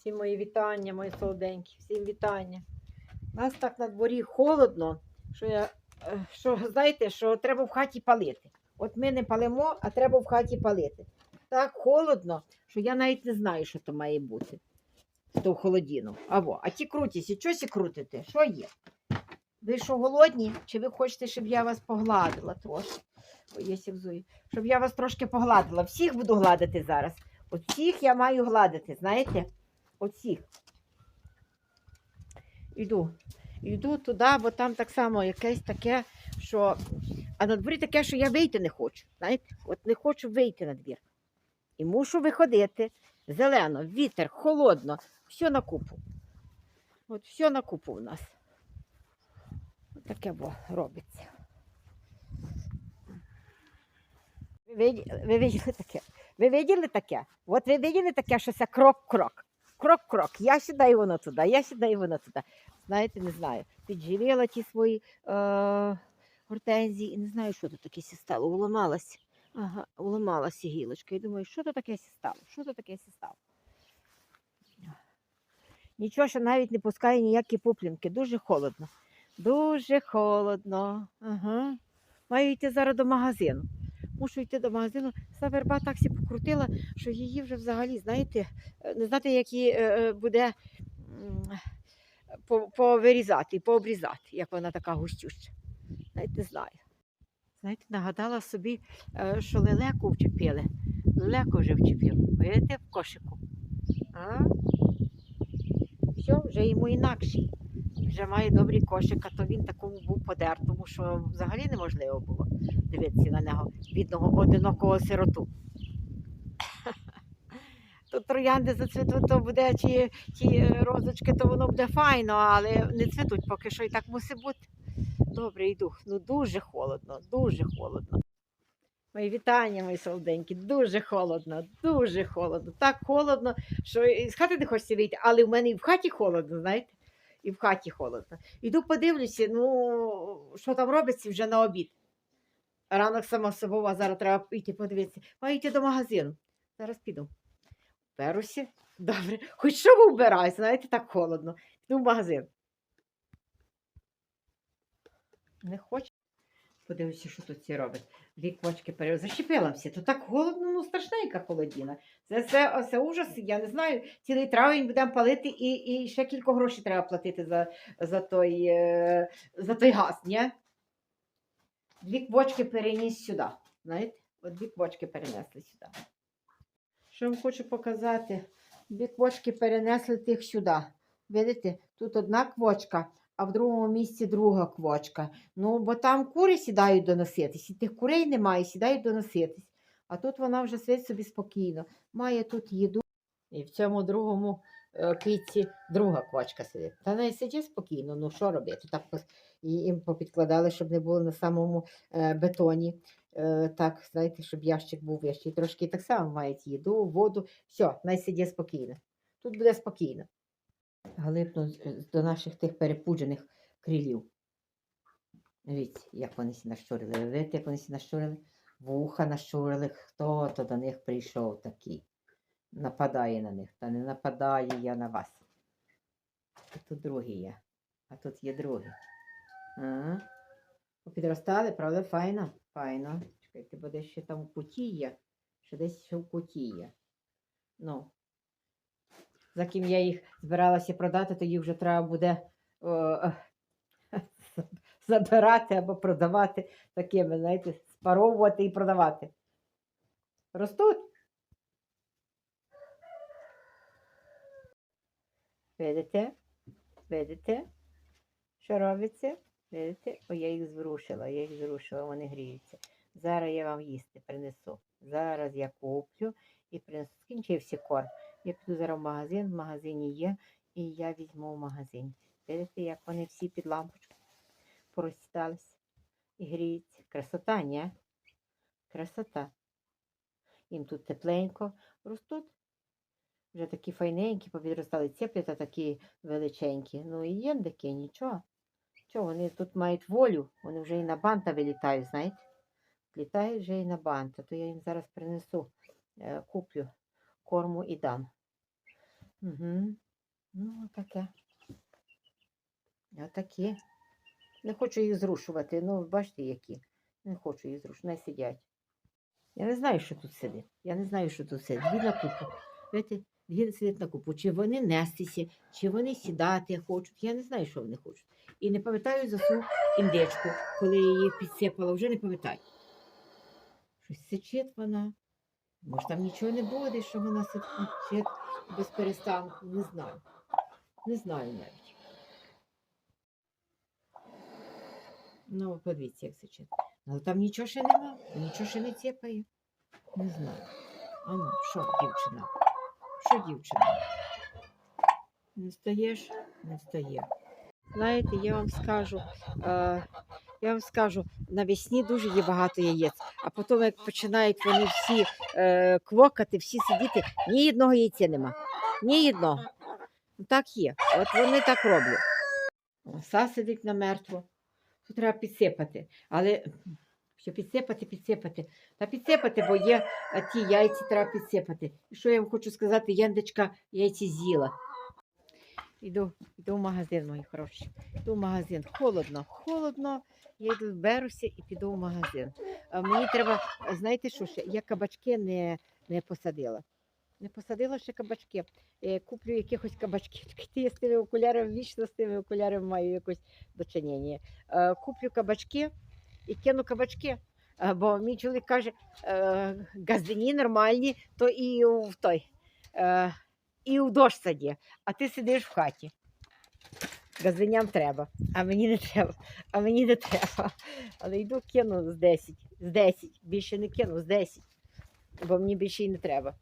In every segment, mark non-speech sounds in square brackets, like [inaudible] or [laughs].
Всім мої вітання, мої солоденькі, всім вітання. У нас так на дворі холодно, що я, е, що знаєте, що треба в хаті палити. От ми не палимо, а треба в хаті палити. Так холодно, що я навіть не знаю, що то має бути. То холодіну. Аво, а ті крутіся, щось і крутите? Що є? Ви що голодні? Чи ви хочете, щоб я вас погладила трошки? Ой, я сівзую. Щоб я вас трошки погладила. Всіх буду гладити зараз. От всіх я маю гладити, знаєте? От всіх. Йду туди, бо там так само якесь таке, що. А на дворі таке, що я вийти не хочу. Знаєте? От не хочу вийти на двір. І мушу виходити. Зелено, вітер, холодно, все на купу. От все на купу в нас. От таке бо робиться. Ви виді- ви виділи таке? Ви виділи таке? От ви виділи таке, що це крок-крок. Крок-крок. Я сюди і воно туди, я сюди і воно туди. Знаєте, не знаю. Підживіла ті свої е- гортензії і не знаю, що тут таке стало. Уламалась. Ага, уламалася гілочка. І думаю, що то таке стало? Що то таке стало? Нічого, що навіть не пускає ніякі пуплінки. Дуже холодно. Дуже холодно. Ага. Маю йти зараз до магазину. Мушу йти до магазину. Ця верба так сі покрутила, що її вже взагалі, знаєте, е, не знати, як її е, е, буде повирізати пообрізати, як вона така густюща. Навіть не знаю. Знаєте, нагадала собі, що лелеку вчепили. Лелеку вже вчепили. Видите, в кошику. А? Все, вже йому інакший. Вже має добрий кошик, а то він такому був подертому, що взагалі неможливо було дивитися на нього, бідного одинокого сироту. Тут троянди зацвітуть, то буде ті, ті розочки, то воно буде файно, але не цвітуть поки що і так мусить бути. Добре, йду. Ну дуже холодно, дуже холодно. Мої вітання, мої солоденькі, дуже холодно, дуже холодно. Так холодно, що з хати не хочеться вийти, але в мене і в хаті холодно, знаєте? І в хаті холодно. Іду подивлюся, ну, що там робиться вже на обід. Ранок само собою, а зараз треба йти подивитися. Маю йти до магазину. Зараз піду. Беруся. Добре. Хоч що вбираюсь, знаєте, так холодно. Піду в магазин. Не хочу. Подивлюся, що тут ці робить. Дві квочки пере... Защепила всі. То так холодно, ну страшненька холодіна. Це, це, це ужас, я не знаю. Цілий травень будемо палити і, і ще кілька грошей треба платити за, за, той, е, за той газ, ні? Дві квочки переніс сюди. Знаєте? От дві квочки перенесли сюди. Що вам хочу показати? Дві квочки перенесли тих сюди. Видите, тут одна квочка, а в другому місці друга квочка. Ну, бо там кури сідають доноситись, і тих курей немає, сідають доноситись. А тут вона вже сидить собі спокійно. Має тут їду. І в цьому другому е, квітці друга квочка сидить. Та не сидить спокійно, ну що робити? Так їм попідкладали, щоб не було на самому е, бетоні. Е, так, знаєте, щоб ящик був вищий. Трошки так само мають їду, воду. Все, най сидить спокійно. Тут буде спокійно. Глибну з- з- до наших тих перепуджених крилів. Дивіться, як вони сі нащурили. Ви Видите, як вони сі нащурили? Вуха нащурили. Хто то до них прийшов такий? Нападає на них. Та не нападаю я на вас. Тут другий є. А тут є другий. Ага. Попідростали, правда, файно? Файно. Чекайте, бо десь ще там в куті є. Ще десь ще в куті є. Ну. За ким я їх збиралася продати, то їх вже треба буде о, е, [laughs] забирати або продавати такими, знаєте, спаровувати і продавати. Ростуть. Видите? Видите? Що робиться? Видите? О, я їх зрушила, я їх зрушила, вони гріються. Зараз я вам їсти принесу. Зараз я куплю і принесу. Скінчився корм. Я піду зараз в магазин, в магазині є, і я візьму в магазин. Видите, як вони всі під лампочку порозсідались і гріються. Красота, ні? Красота. Їм тут тепленько ростуть. Вже такі файненькі, повідростали цеплята такі величенькі. Ну і є такі, нічого. Що, вони тут мають волю, вони вже і на банта вилітають, знаєте? Літають вже і на банта, то я їм зараз принесу, е, куплю корму і дам. Угу. Ну, таке. Отакі. Не хочу їх зрушувати. Ну, бачите, які. Не хочу їх зрушувати. Не сидять. Я не знаю, що тут сидить. Я не знаю, що тут сидить. Дві на купу. Знаєте, дві сидять на купу. Чи вони нестися, чи вони сідати хочуть. Я не знаю, що вони хочуть. І не пам'ятаю за свою індичку, коли я її підсипала, вже не пам'ятаю. Щось сичить вона. Може, там нічого не буде, що вона сичить без перестанку. Не знаю. Не знаю навіть. Ну, подивіться, як сичить. Але там нічого ще нема, нічого ще не ціпає. Не знаю. А ну, що, дівчина? Що дівчина? Не встаєш? Не встає. Знаєте, я вам скажу, е, я вам скажу, навесні дуже є багато яєць, а потім, як починають вони всі е, квокати, всі сидіти, ні одного яйця нема. Ні одного. Ну, Так є. От вони так роблять. Оса сидить на мертво. Тут треба підсипати. Але що підсипати, підсипати. Та підсипати, бо є а, ті яйці треба підсипати. І що я вам хочу сказати, яндечка яйці з'їла. Іду, іду в магазин, мої хороші. Йду в магазин. Холодно, холодно. Я йду беруся і піду в магазин. А мені треба, знаєте що ще? Я кабачки не, не посадила. Не посадила ще кабачки. Е, Куплю якихось кабачків. [laughs] Я з тими окулярами, вічно з тими окулярами маю якось дочинення. Е, Куплю кабачки і кину кабачки. Е, Бо мій чоловік каже, е, газдені нормальні, то і в той. І в дощ саді, а ти сидиш в хаті. Газденям треба, а мені не треба, а мені не треба. Але йду кину з 10, з 10, більше не кину, з 10, бо мені більше і не треба.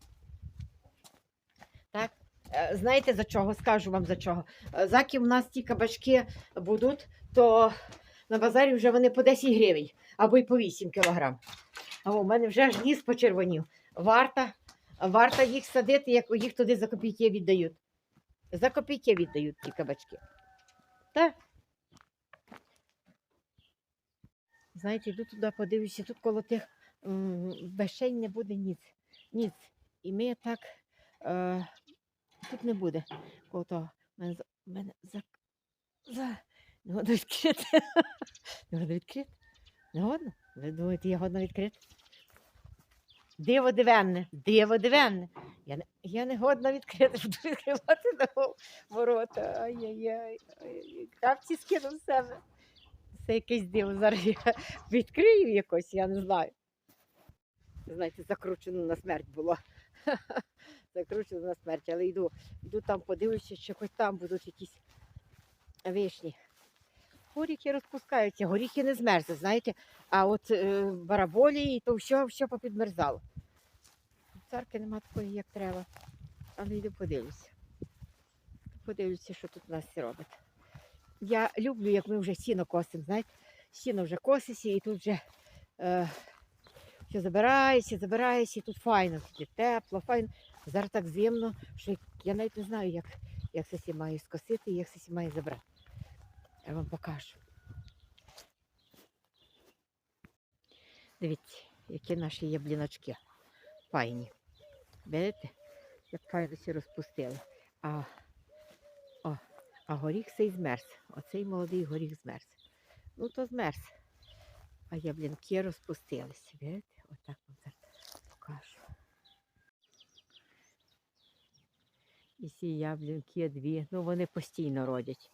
Так? Е, Знаєте за чого? Скажу вам за чого. Е, Заки в нас ті кабачки будуть, то на базарі вже вони по 10 гривень або й по 8 кілограм. А у мене вже аж ніс почервонів. Варта, варта їх садити, як їх туди за копійки віддають. За копійки віддають ті кабачки. Так. Знаєте, йду туди, подивлюся, тут коло тих бешень не буде ніц. Ніц. І ми так е, тут не буде. Коло того. Мене, мене за, за... Не годно відкрити. [laughs] Не годно відкрити. Не годно? Ви думаєте, я годно відкрити? Диво дивенне, диво дивенне. Я не, я не годна відкрити, [laughs] буду відкривати на ворота. Ай-яй-яй. Капці скинув з себе. Це якесь диво. Зараз я [laughs] відкрию якось, я не знаю. Знаєте, закручено на смерть було. [laughs] Закручено на смерть, але йду, йду там, подивлюся, чи хоч там будуть якісь вишні. Горіхи розпускаються, горіхи не змерзли, знаєте, а от е, бараболі, то все, все попідмерзало. Царки нема такої, як треба. Але йду подивлюся. Подивлюся, що тут у нас робить. Я люблю, як ми вже сіно косимо, знаєте, сіно вже коситься і тут вже е, все забирається, забирається, і тут файно, тут тепло, файно. Зараз так зимно, що я навіть не знаю, як, як це всі має скосити і як це всі має забрати. Я вам покажу. Дивіться, які наші ябліночки файні. Бачите, як файно всі розпустили. А, о, а горіх цей змерз. Оцей молодий горіх змерз. Ну, то змерз. А яблінки розпустилися. Бачите? Отак вам зараз покажу. І ці яблінки дві, ну вони постійно родять.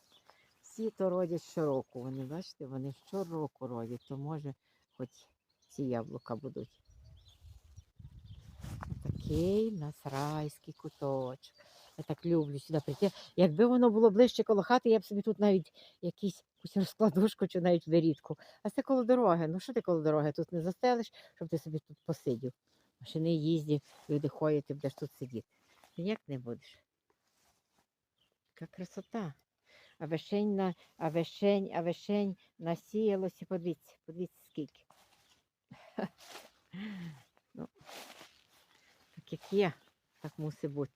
Всі то родять щороку. Вони, бачите, вони щороку родять, то може хоч ці яблука будуть. Такий в нас райський куточок. Я так люблю сюди прийти. Якби воно було ближче коло хати, я б собі тут навіть якусь розкладушку чи навіть вирідку. А це коло дороги. Ну що ти коло дороги? Тут не застелиш, щоб ти собі тут посидів. Машини їздять, люди ходять, ти будеш тут сидіти. Ніяк не будеш. Яка красота. А вишень, на, а вишень, а вишень насіялося. Подивіться, подивіться скільки. Ну, так як є, так мусить бути.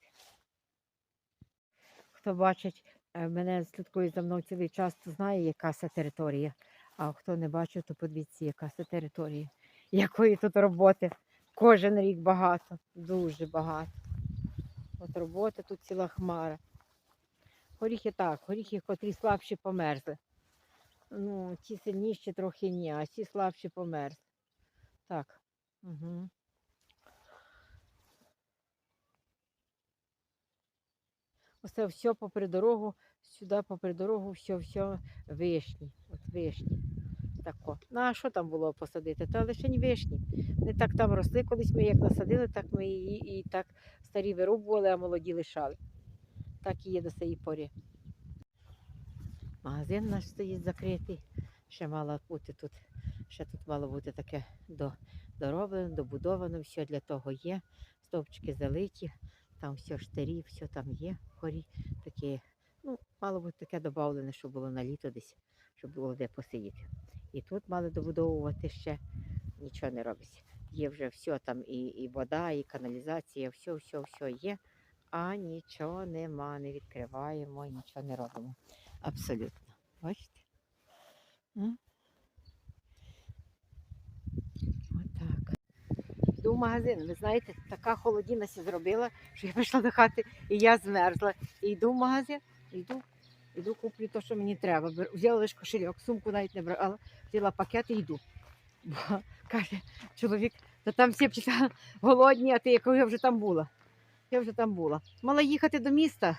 Хто бачить, е, мене слідкує за мною цілий час, то знає, яка це територія. А хто не бачив, то подивіться, яка це територія. Якої тут роботи. Кожен рік багато, дуже багато. От роботи тут ціла хмара. Горіхи так, горіхи, котрі слабші померзли. Ну, ті сильніші трохи ні, а ті слабші померзли. Так. Угу. Оце все попри дорогу, сюди попри дорогу, все, все вишні. От вишні. Тако. Ну а що там було посадити? Та лише вишні. Не так там росли, колись ми як насадили, так ми її і так старі вирубували, а молоді лишали. Так і є до цієї порі. Магазин наш стоїть закритий. Ще мало бути тут, ще тут мало бути таке до, дороблено, добудовано, все для того є. Стовпчики залиті, там все штирі, все там є вгорі. Таке, ну, мало бути таке додавлене, щоб було на літо десь, щоб було де посидіти. І тут мали добудовувати ще, нічого не робиться. Є вже все там, і, і вода, і каналізація, все, все, все є, а нічого нема, не відкриваємо, нічого не робимо. Абсолютно. Бачите? Отак. Йду в магазин. Ви знаєте, така холодіна сі зробила, що я прийшла до хати і я змерзла. І йду в магазин, йду, йду куплю те, що мені треба. Взяла лише кошельок, сумку навіть не брала, взяла пакет і йду. Бо каже чоловік, та там всі [laughs] голодні, а ти яка я вже там була. Я вже там була. Мала їхати до міста.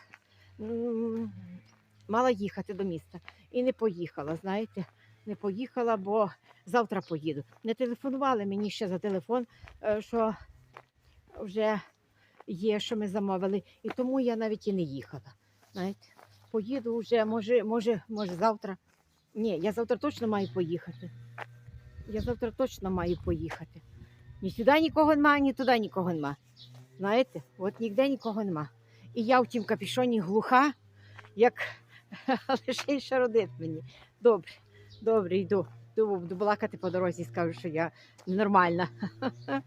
Мала їхати до міста. І не поїхала, знаєте, не поїхала, бо завтра поїду. Не телефонували мені ще за телефон, е, що вже є, що ми замовили. І тому я навіть і не їхала. Знаєте, поїду вже, може, може, може завтра. Ні, я завтра точно маю поїхати. Я завтра точно маю поїхати. Ні сюди нікого нема, ні туди нікого нема. Знаєте, от ніде нікого нема. І я в тім капішоні глуха, як [laughs] лише й ще родить мені. Добре, добре, йду. Буду балакати по дорозі скажу, що я ненормальна. [laughs]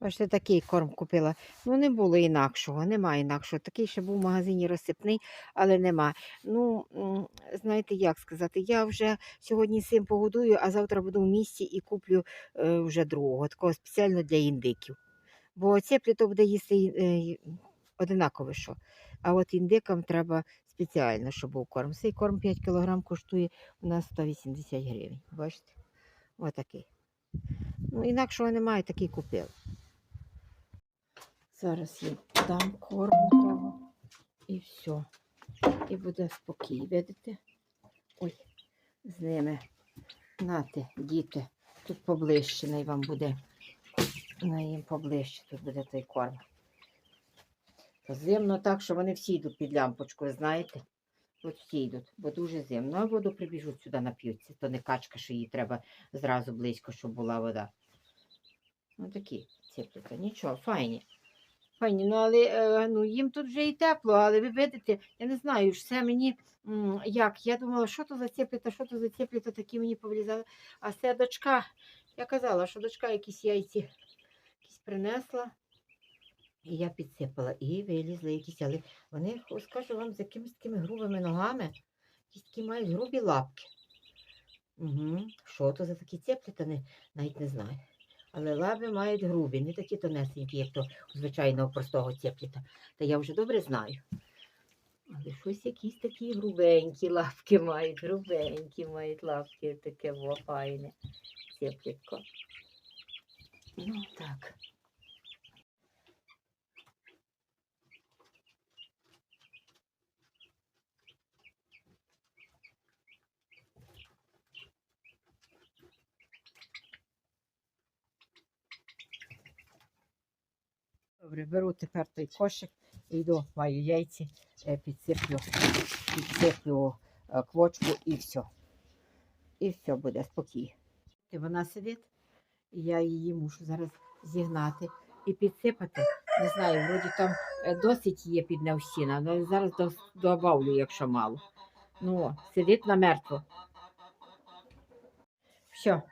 Бачите, такий корм купила. Ну, не було інакшого, нема інакшого. Такий ще був в магазині розсипний, але нема. Ну, знаєте, як сказати, я вже сьогодні цим погодую, а завтра буду в місті і куплю е, вже другого, такого спеціально для індиків. Бо цеплі то буде їсти е, одинаково що. А от індикам треба спеціально, щоб був корм. Цей корм 5 кг коштує у нас 180 гривень. Бачите? Отакий. Ну, інакшого немає, такий купив. Зараз я дам корму того і все. І буде спокій, видите? Ой, з ними. Нате, діти, тут поближче най вам буде. На їм поближче тут буде той корм. Зимно так, що вони всі йдуть під лямпочкою, знаєте? От всі йдуть, бо дуже зимно. А воду прибіжуть сюди нап'ються. То не качка, що їй треба зразу близько, щоб була вода. Ну такі ціплюка. Нічого, файні. Файні, ну але е, ну, їм тут вже і тепло, але ви видите, я не знаю, це мені як. Я думала, що то за ціпліта, що то за ціпліта, такі мені повлізали. А це дочка, я казала, що дочка якісь яйці принесла. І я підсипала, і вилізли якісь, але вони, скажу вам, з якимись такими грубими ногами, якісь такі мають грубі лапки. Угу. Що то за такі цепліта, не, навіть не знаю. Але лапи мають грубі, не такі тонесенькі, як то звичайного простого цепліта. Та я вже добре знаю. Але щось якісь такі грубенькі лапки мають, грубенькі мають лапки, таке файне цеплітко. Ну так. Добре, беру тепер той кошик і йду, маю яйці, е, підсиплю, підсиплю е, квочку і все. І все буде спокій. Вона сидить, і я її мушу зараз зігнати і підсипати. Не знаю, вроді там е, досить є під навсіна, але зараз добавлю, якщо мало. Ну, сидить намертво. Все,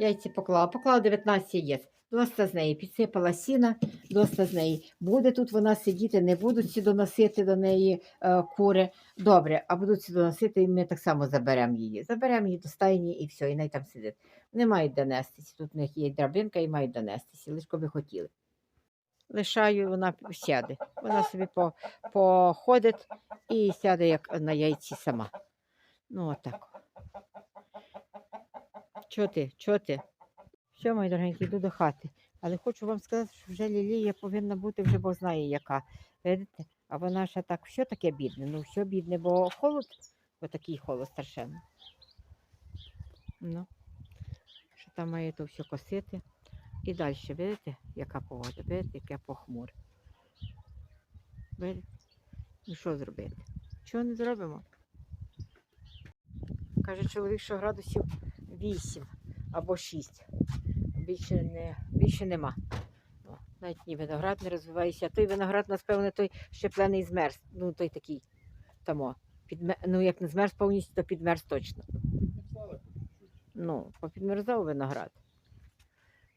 яйці поклала. Поклала 19 яєць. Доста з неї підсипала сіна, доста з неї. Буде тут вона сидіти, не будуть ці доносити до неї е, кури. Добре, а будуть ці доносити, і ми так само заберемо її. Заберемо її до стайні і все, і най там сидить. Вони мають донестися. Тут у них є драбинка і мають донестися, лише би хотіли. лишаю, вона сяде. Вона собі по, походить і сяде як на яйці сама. Ну, отак. Чого ти? Чого ти? Все, мої дорогенькі, йду до хати. Але хочу вам сказати, що вже лілія повинна бути вже Бог знає яка. Видите? А вона ще так, все таке бідне. Ну, все бідне, бо холод, бо такий холод страшенно. Ну, що там має то все косити. І далі, видите, яка погода, видите, яке похмуре. Видите? Ну що зробити? Чого не зробимо? Каже чоловік, що градусів 8 або 6. Більше, не, більше нема. О, навіть ні виноград не розвивається. А той виноград, нас, певне, той щеплений змерз. Ну, той такий. Тамо. Підме... Ну, як не змерз повністю, то підмерз точно. Ну, попідмерзав виноград.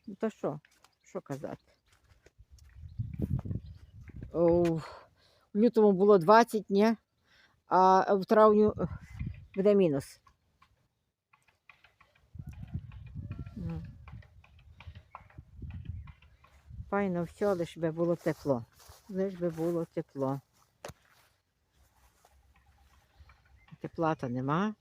Ну то що? Що казати? О, в лютому було 20, ні? А в травню е, буде мінус. Файно все, лиш би було тепло. Лиш би було тепло. Тепла то нема.